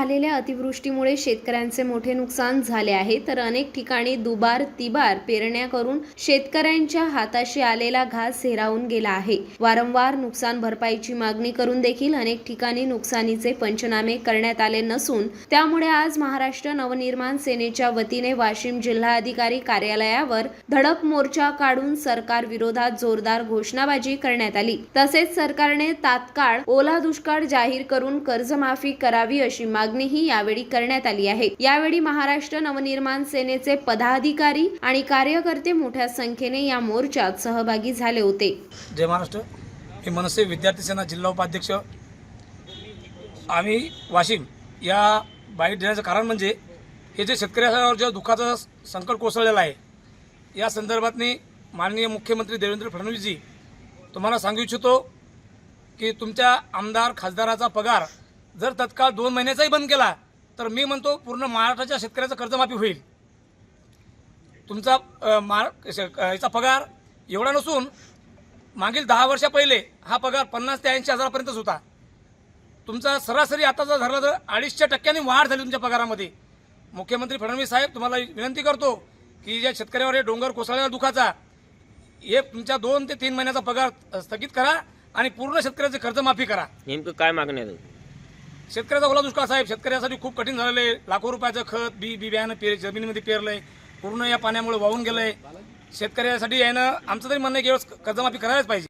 झालेल्या अतिवृष्टीमुळे शेतकऱ्यांचे मोठे नुकसान झाले आहे. तर अनेक ठिकाणी दुबार तिबार पेरण्या करून शेतकऱ्यांच्या हाताशी आलेला घास हेरावून गेला आहे. वारंवार नुकसान भरपाईची मागणी करून देखील अनेक ठिकाणी नुकसानीचे पंचनामे करण्यात आले नसून त्यामुळे आज महाराष्ट्र नवनिर्माण सेनेच्या वतीने वाशिम जिल्हाधिकारी कार्यालयावर धडक मोर्चा काढून सरकार विरोधात जोरदार घोषणाबाजी करण्यात आली. तसेच सरकारने तात्काळ ओला दुष्काळ जाहीर करून कर्जमाफी करावी अशी मागणीही यावेळी करण्यात आली आहे. यावेळी महाराष्ट्र नवनिर्माण सेनेचे पदाधिकारी आणि कार्यकर्ते मोठ्या संख्येने या मोर्चात सहभागी झाले होते. जय महाराष्ट्र. मी मनसे विद्यार्थी सेना जिल्हा उपाध्यक्ष. आम्ही वाशिम या बाईट देण्याचं कारण म्हणजे हे जे शेतकऱ्यावर जे दुःखाचं संकट कोसळलेलं आहे या संदर्भातनी माननीय मुख्यमंत्री देवेंद्र फडणवीसजी तुम्हाला सांगू इच्छितो की तुमच्या आमदार खासदाराचा पगार जर तत्काळ दोन महिन्याचाही बंद केला तर मी म्हणतो पूर्ण महाराष्ट्राच्या शेतकऱ्याचं कर्जमाफी होईल. तुमचा अ, श- याचा पगार एवढा नसून मागील दहा वर्षा पहिले हा पगार पन्नास ते ऐंशी हजारापर्यंतच होता. तुमचा सरासरी आता जर धरला तर अडीचशे टक्क्यांनी वाढ झाली तुमच्या पगारामध्ये. मुख्यमंत्री फडणवीस साहेब तुम्हाला विनंती करतो की ज्या शेतकऱ्यावर हे डोंगर कोसळलेला दुखाचा हे तुमच्या दोन ते तीन महिन्याचा पगार स्थगित करा आणि पूर्ण शेतकऱ्याचे कर्जमाफी करा. नेमकं काय मागणी आहे शेतकऱ्याचा ओला दुष्काळ साहेब शेतकऱ्यासाठी खूप कठीण झालेलं आहे. लाखो रुपयाचं खत बी बी बियाणं पेर जमिनीमध्ये पेरलंय. पूर्ण या पाण्यामुळे वाहून गेलंय. शेतकऱ्यासाठी यानं आमचं तरी म्हणणं आहे की कर्जमाफी करायलाच पाहिजे.